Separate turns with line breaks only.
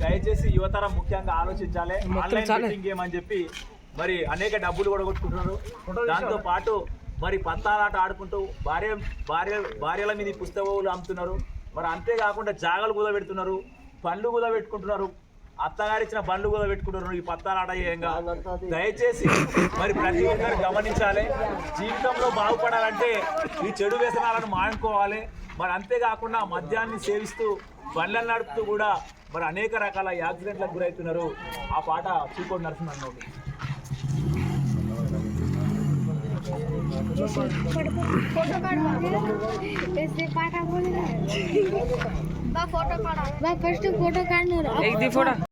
దయచేసి యువతరం ముఖ్యంగా ఆలోచించాలి. ఆన్లైన్
చాలే.
బెట్టింగ్ గేమ్ అని చెప్పి మరి అనేక డబ్బులు కూడా కొట్టుకుంటున్నారు. దాంతో పాటు మరి పత్తాలాట ఆడుకుంటూ భార్య భార్య భార్యల మీద పుస్తకాలు అమ్ముతున్నారు. మరి అంతేకాకుండా జాగలు కూడా పండ్లు కూడా పెట్టుకుంటున్నారు. అత్తగారు ఇచ్చిన బండ్లు కూడా పెట్టుకుంటున్నారు. ఈ పత్తాలాట ఏంగా దయచేసి మరి ప్రతి ఒక్కరు గమనించాలి. జీవితంలో బాగుపడాలంటే ఈ చెడు వ్యసనాలను మానుకోవాలి. మరి అంతేకాకుండా మద్యాన్ని సేవిస్తూ బండ్లను నడుపుతూ కూడా మరి అనేక రకాల యాక్సిడెంట్లకు గురవుతున్నారు ఆ పాట చీకోటి నరసింహన్
फोटो ಬಾ ಫೋಟೋ ಕಾಡ ಬಾ ಫಸ್ಟ್
ಫೋಟೋ ಕಾಡ ಫೋಟೋ